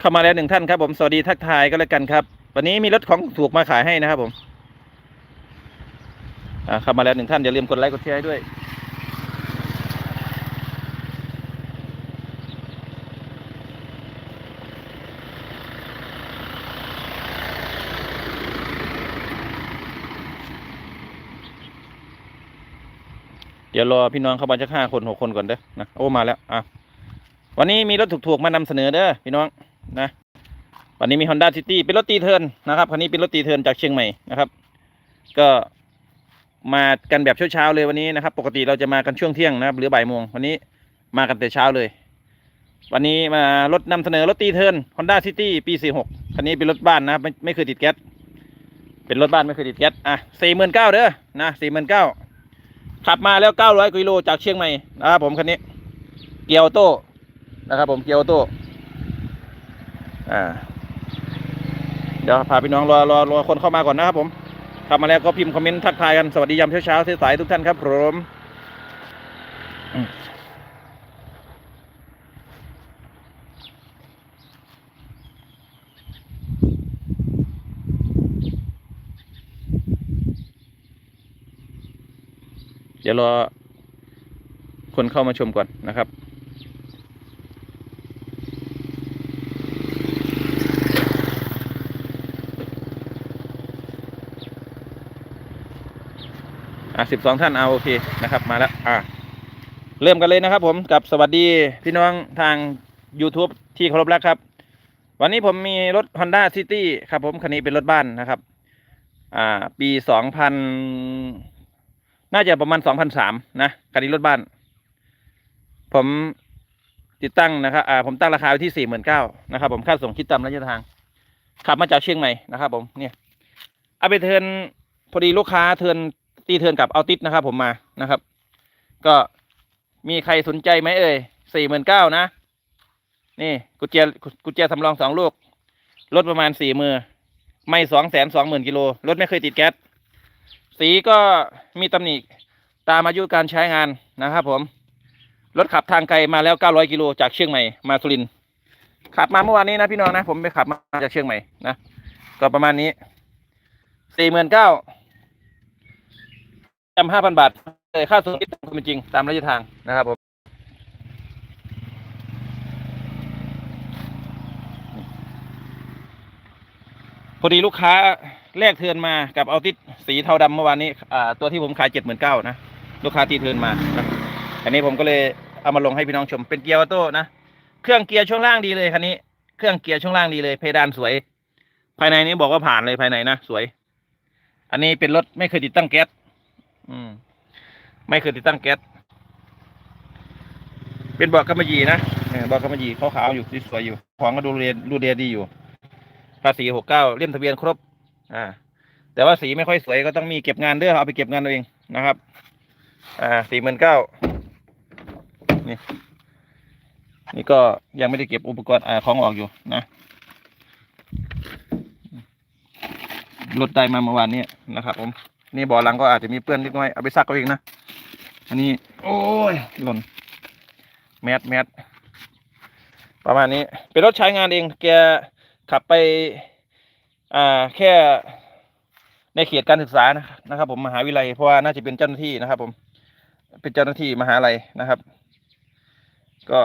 เข้ามาแล้วหนึ่งท่านครับ ผมสวัสดีทักทายก็แล้วกันครับ วันนี้มีรถของถูกมาขายให้นะครับผมอ่าเข้ามาแล้วหนึ่งท่านอย่าลืมกดไลค์กดแชร์ด้วยเดี๋ยวรอพี่น้องเข้ามาจะห้าคนหกคนก่อนเด้อนะโอ้มาแล้วอะวันนี้มีรถถูกๆมานำเสนอเด้อพี่น้อง นะวันนี้มี Honda City เป็นรถตีเทินนะครับคันนี้เป็นรถตีเทินจากเชียงใหม่นะครับ ก็มากันแบบเช้าๆเลยวันนี้นะครับ ปกติเราจะมากันช่วงเที่ยงนะครับ หรือบ่ายโมงวันนี้มากันแต่เช้าเลย วันนี้มารถนำเสนอรถตีเทิน Honda City ปี 46คันนี้เป็นรถบ้านนะครับไม่ไม่เคยติดแก๊สเป็นรถบ้านไม่เคยติดแก๊สอะสี่หมื่นเก้าเด้อนะสี่หมื่นเก้าขับมาแล้ว900กิโลจากเชียงใหม่นะครับผมคันนี้ เกียร์ออโต้นะครับผมเกียร์ออโต้ อ่า เดี๋ยวพาพี่น้องรอรอรอคนเข้ามาก่อนนะครับผมขับมาแล้วก็พิมพ์คอมเมนต์ทักทายกัน สวัสดียามเช้าๆสายๆทุกท่านครับผมเดี๋ยวรอคนเข้ามาชมก่อนนะครับ สิบสองท่านเอาโอเคนะครับ มาแล้วอะเริ่มกันเลยนะครับ ผมกับสวัสดีพี่น้องทาง YouTube ที่เคารพรักครับ วันนี้ผมมีรถ Honda City ครับ ผมคันนี้เป็นรถบ้านนะครับ อ่า ปีสองพันน่าจะประมาณสองพันสามนะคันนี้รถบ้าน ผมติดตั้งนะครับ อ่า ผมตั้งราคาไว้ที่สี่หมื่นเก้านะครับผมค่าส่งคิดตามระยะทาง ขับมาจากเชียงใหม่นะครับ ผมเนี่ยเอาไปเทินพอดีลูกค้าเทิน ตีเทิร์นกับเอาติสนะครับ ผมมานะครับ ก็มีใครสนใจไหมเอ่ยสี่หมื่นเก้านะ นี่กุญแจกุญแจสำรองสองลูกรถประมาณสี่มือ ไม่สองแสนสองหมื่นกิโลรถไม่เคยติดแก๊สสีก็มีตำหนิตามอายุการใช้งานนะครับ ผมรถขับทางไกลมาแล้วเก้าร้อยกิโลจากเชียงใหม่มาสุรินทร์ขับมาเมื่อวานนี้นะพี่น้องนะ ผมไปขับมาจากเชียงใหม่นะ ก็ประมาณนี้สี่หมื่นเก้า จำห้าพันบาทเลยค่าส่งที่ตามความเป็นจริงตามระยะทางนะครับผมพอดีลูกค้าแลกเทินมากับเอาติสสีเทาดำเมื่อวานนี้อ่าตัวที่ผมขายเจ็ดหมื่นเก้านะลูกค้าตีเทินมาอันนี้ผมก็เลยเอามาลงให้พี่น้องชมเป็นเกียร์ออโต้นะเครื่องเกียร์ช่วงล่างดีเลยคันนี้เครื่องเกียร์ช่วงล่างดีเลยเพดานสวย ภายในนี้บอกว่าผ่านเลยภายในนะสวย อันนี้เป็นรถไม่เคยติดตั้งแก๊ส อืม ไม่เคยติดตั้งแก๊ส เป็นเบอกกำมะหยี่นะเบอกกำมะหยี่ขาวๆอยู่สวยๆอยู่ ของก็ดูเรียนดูเรียนดีอยู่ ภาษีหกเก้าเล่มทะเบียนครบ อ่า แต่ว่าสีไม่ค่อยสวยก็ต้องมีเก็บงานเด้อเอาไปเก็บงานเอาเองนะครับ อ่าสี่หมื่นเก้านี่นี่ก็ยังไม่ได้เก็บอุปกรณ์อ่าของออกอยู่นะรถได้มาเมื่อวานนี้นะครับผม นี่บ่อหลังก็อาจจะมีเปื้อนนิดหน่อยเอาไปซักเอาเองนะอันนี้ โอ้ยหล่นแมสแมสประมาณนี้ เป็นรถใช้งานเอง แกขับไป อ่าแค่ในเขตการศึกษานะนะครับ ผมมหาวิทยาลัยเพราะว่าน่าจะเป็นเจ้าหน้าที่นะครับ ผม เป็นเจ้าหน้าที่มหาลัยนะครับ ก็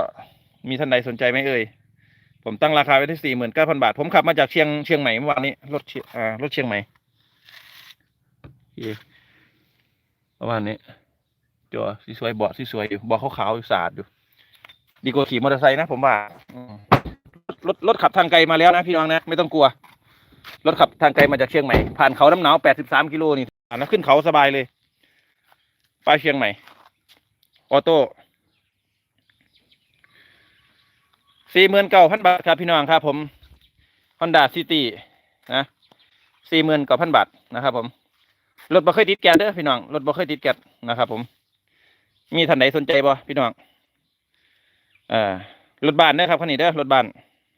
มีท่านใดสนใจไหมเอ่ยผมตั้งราคาไว้ที่สี่หมื่นเก้าพันบาท ผมขับมาจากเชียงเชียงใหม่เมื่อวานนี้รถเชียอ่ารถเชียงใหม่โอเค ประมาณนี้จอสวยเบาะสวยอยู่เบาะขาวๆอยู่สะอาดอยู่ ดีกว่าขี่มอเตอร์ไซค์นะผมว่ารถรถขับทางไกลมาแล้วนะพี่น้องนะไม่ต้องกลัว รถขับทางไกลมาจากเชียงใหม่ผ่านเขาน้ำหนาวแปดสิบสามกิโลนี่อ่านแล้วขึ้นเขาสบายเลยไปเชียงใหม่ออโต้สี่หมื่นเก้าพันบาทครับพี่น้องครับผม Honda City นะสี่หมื่นเก้าพันบาทนะครับผม รถบ่เคยติดแก๊สเด้อพี่น้องรถบ่เคยติดแก๊สนะครับ ผม มีท่านใดสนใจบ่พี่น้องอ่ารถบ้านเด้อครับคันนี้เด้อรถบ้าน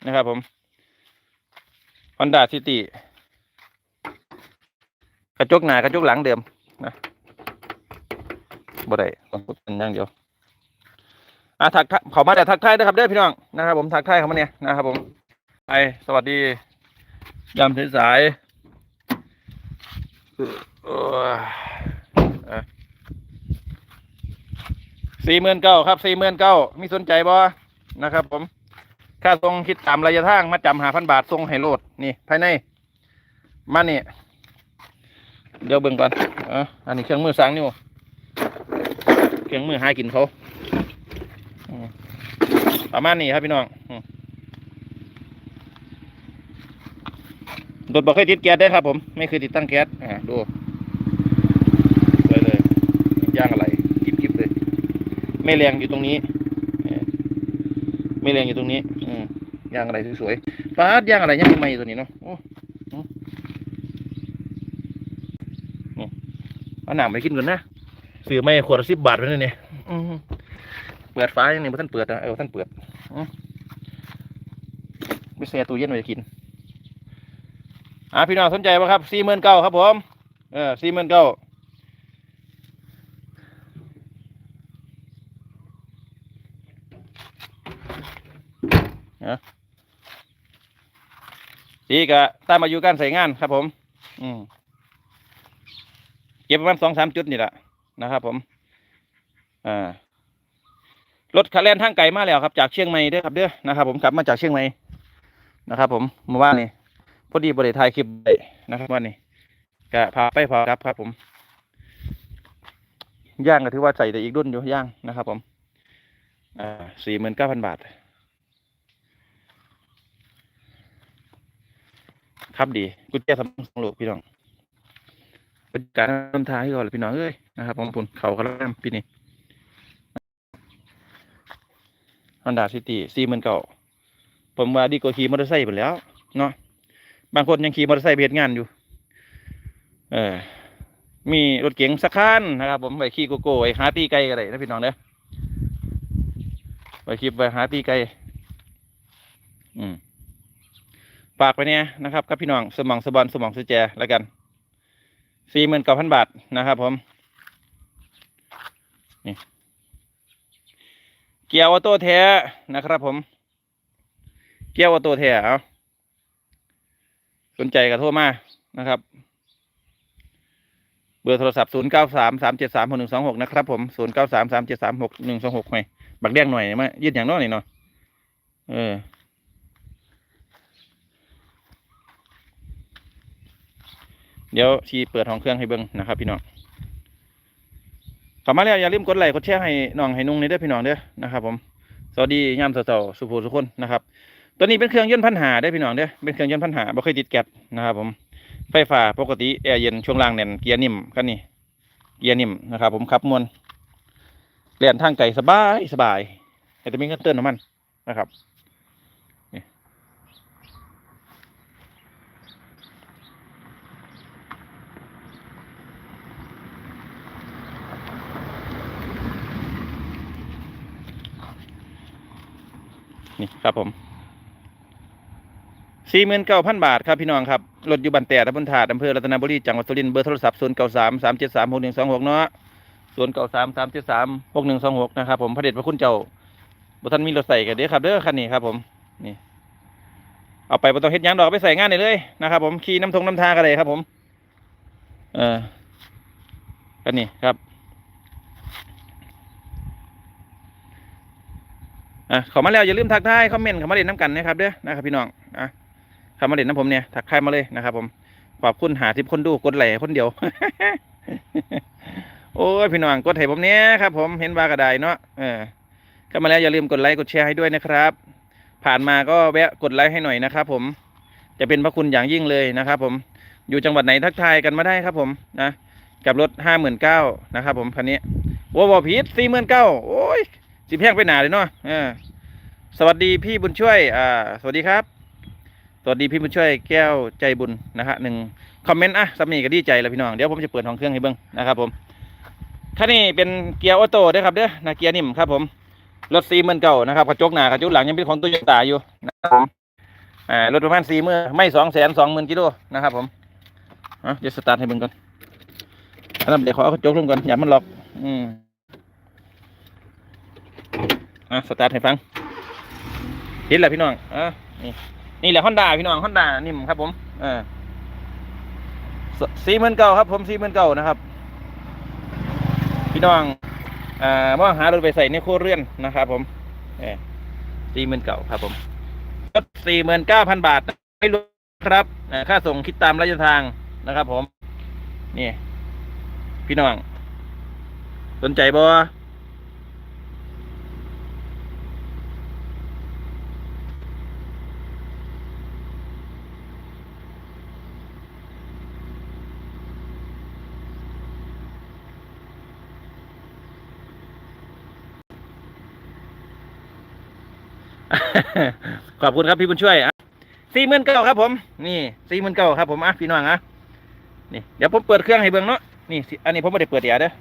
นะครับ ผม Honda City กระจกหน้ากระจกหลังเดิมนะบ่ได้ต้องพูดเป็นอย่างเดียวอะทักเขามาแต่ทักทายนะครับเด้อพี่น้องนะครับ ผมทักทายเขามาเนี่ยนะครับ ผมไปสวัสดียามสาย สี่หมื่นเก้าครับสี่หมื่นเก้ามีสนใจบ่นะครับ ผม ค่าทรงคิดตามระยะทางมาจำหาพันบาททรงให้โลดนี่ ภายใน มานี่ เดี๋ยวเบิ่งก่อนเอออันนี้เครื่องมือสร้างนิ้วเครื่องมือหากินเขาอืมประมาณนี้ครับพี่น้องอืม รถบอกเคยติดแก๊สได้ครับผม ไม่เคยติดตั้งแก๊สอ่าดูสวยเลยย่างอะไรกิบกิบเลยไม่แรงอยู่ตรงนี้เออไม่แรงอยู่ตรงนี้อืมย่างอะไรสวยๆป้าดย่างอะไรย่างใหม่ตัวนี้เนาะโอ้อืมนี่เอาหนังไปกินก่อนนะซื้อไม่ขวดสิบบาทไปเลยเนี่ยเปิดฟ้ายังนี่ท่านเปิดนะเออท่านเปิดอืมไม่แช่ตู้เย็นไว้กิน อ่าพี่น้องสนใจป่ะครับสี่หมื่นเก้าครับผมเออสี่หมื่นเก้าสีกะตามอายุการใส่งานครับผม อืมเก็บประมาณสองสามจุดนี่แหละนะครับผม อ่ารถคาแลนทางไกลมาแล้วครับ จากเชียงใหม่เด้อครับเด้อนะครับผมกลับมาจากเชียงใหม่นะครับผมเมื่อวานนี้ อดีบริถ่ายคลิปไปนะครับวันนี้กะพาไปพอครับครับ ผมย่างก็ถือว่าใส่แต่อีกรุ่นอยู่ย่างนะครับ ผมอ่าสี่หมื่นเก้าพันบาท ครับดีกุญแจสำรองโลกพี่น้องเป็นการนำทางให้ก่อนเลยพี่น้องเอ้ยนะครับผมปุ่นเขากระลำปีนี้ฮอนด้าซิตี้สี่หมื่นเก่าผมว่าดีกว่าขี่มอเตอร์ไซค์ไปแล้วเนาะ บางคนยังขี่มอเตอร์ไซค์ไปเฮ็ดงานอยู่ เออ มีรถเก๋งสักคันนะครับ ผมไปขี่โกโก้ไปหาตีไก่กันเลยนะพี่น้องเด้อไปคลิปไปหาตีไก่อืมฝากไปเนี่ยนะครับกับพี่น้องสมองสบอนสมองสแจแล้วกันสี่หมื่นเก้าพันบาทนะครับผมนี่เกียร์ออโต้แท้นะครับผม เกียร์ออโต้แท้เอา สนใจก็โทรมานะครับ เบอร์โทรศัพท์ศูนย์เก้าสามสามเจ็ดสามหกหนึ่งสองหกนะครับผมศูนย์เก้าสามสามเจ็ดสามหกหนึ่งสองหกหน่อยบักแดงหน่อยมายืดอย่างน้อยหน่อยเนาะเออเดี๋ยวชีเปิดห้องเครื่องให้เบิ้งนะครับพี่น้องเข้ามาแล้วอย่าลืมกดไลค์กดแชร์ให้น้องให้นุ่งนี่เด้อพี่น้องเด้อนะครับผม สวัสดียามเสาๆสุภูสุคนนะครับ ตัวนี้เป็นเครื่องยนต์พันหาได้พี่น้องเด้อเป็นเครื่องยนต์พันหาบ่เคยติดแก๊สนะครับผมไฟฟ้าปกติแอร์เย็นช่วงล่างแน่นเกียร์นิ่มคันนี้เกียร์นิ่มนะครับผมขับมวนเลียนทางไกลสบายสบายแต่จะมีเครื่องเตือนน้ำมันนะครับนี่ครับผม สี่หมื่นเก้าพันบาทครับพี่น้องครับรถอยู่บันแต่ตำบลถาดอำเภอรัตนบุรีจังหวัดสุรินทร์เบอร์โทรศัพท์ศูนย์เก้าสามสามเจ็ดสามหกหนึ่งสองหกเนาะศูนย์เก้าสามสามเจ็ดสามหกหนึ่งสองหกนะครับผมพระเดชพระคุณเจ้าบุท่านมีรถใส่กันเด้อครับเด้อคันนี้ครับผมนี่เอาไปบ่ต้องเฮ็ดยังดอกไปใส่งานได้เลยนะครับผมขี่น้ำทงน้ำทากันเลยครับผม เออคันนี้ครับอะขอมาแล้วอย่าลืมทักทายคอมเมนต์เข้ามาเล่นน้ำกันนะครับเด้อนะครับพี่น้องอะ เข้ามาเล่นน้ำผมเนี่ยทักทายมาเลยนะครับ ผมขอบคุณหาทิปคนดูกดไหลคนเดียว โอ้ยพี่น้องกดให้ผมเนี้ยครับ ผมเห็นว่ากระไดเนาะเออเข้ามาแล้วอย่าลืมกดไลค์กดแชร์ให้ด้วยนะครับ ผ่านมาก็แวะกดไลค์ให้หน่อยนะครับ ผมจะเป็นพระคุณอย่างยิ่งเลยนะครับ ผมอยู่จังหวัดไหนทักทายกันมาได้ครับ ผมนะกับรถห้าหมื่นเก้านะครับ ผมคันนี้โอ้บอพีทสี่หมื่นเก้าโอ้ยสิแพงไปหนาเลยเนาะเออสวัสดีพี่บุญช่วย อ่า สวัสดีครับ สวัสดีพี่บุญช่วยแก้วใจบุญนะฮะหนึ่งคอมเมนต์อะสามีก็ดีใจแล้วพี่น้องเดี๋ยวผมจะเปิดห้องเครื่องให้เบิ้งนะครับผมคันนี้เป็นเกียร์ออโต้ด้อครับเด้อนะเกียร์นิ่มครับผมรถสี่หมื่นเก่านะครับกระจกหน้ากระจกหลังยังเป็นของโตโยตาอยู่นะครับผมอ่ารถประมาณสี่หมื่นไม่สองแสนสองหมื่นกิโลนะครับผมอะเดี๋ยวสตาร์ทให้เบิ้งก่อนอันนั้นเดี๋ยวขอเอากระจกลงก่อนอย่ามันล็อก อืมอะสตาร์ทให้ฟังเห็นแล้วพี่น้องอะนี่ นี่แหละฮอนด้าพี่น้องฮอนด้านิ่มครับผมเออสี่หมื่นเก้าครับ ผมสี่หมื่นเก้านะครับ พี่น้องอ่ามองหารถไปใส่ในครัวเรือนนะครับ ผมเออสี่หมื่นเก้าครับผมรถสี่หมื่นเก้าพันบาทไม่รู้ครับค่าส่งคิดตามระยะทางนะครับ ผม นี่ พี่น้อง สนใจบ่ ขอบคุณครับพี่บุญช่วยอะสี่หมื่นเก้าครับผม นี่สี่หมื่นเก้าครับผมอะพี่น้องอะนี่เดี๋ยวผมเปิดเครื่องให้เบิ่งเนาะนี่ อันนี้ผมไม่ได้เปิดเดี๋ยวเด้อ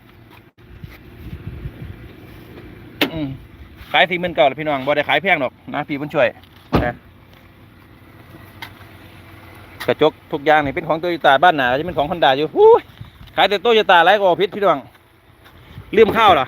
ขายสี่หมื่นเก้าพี่น้องบ่ได้ขายแพงหรอกนะพี่บุญช่วยนะกระจกทุกอย่างนี่เป็นของโตโยต้าบ้านหนาจะเป็นของฮอนด้าอยู่ขายแต่โตโยต้าไรก็พิษพี่น้องลืมข้าวเหรอ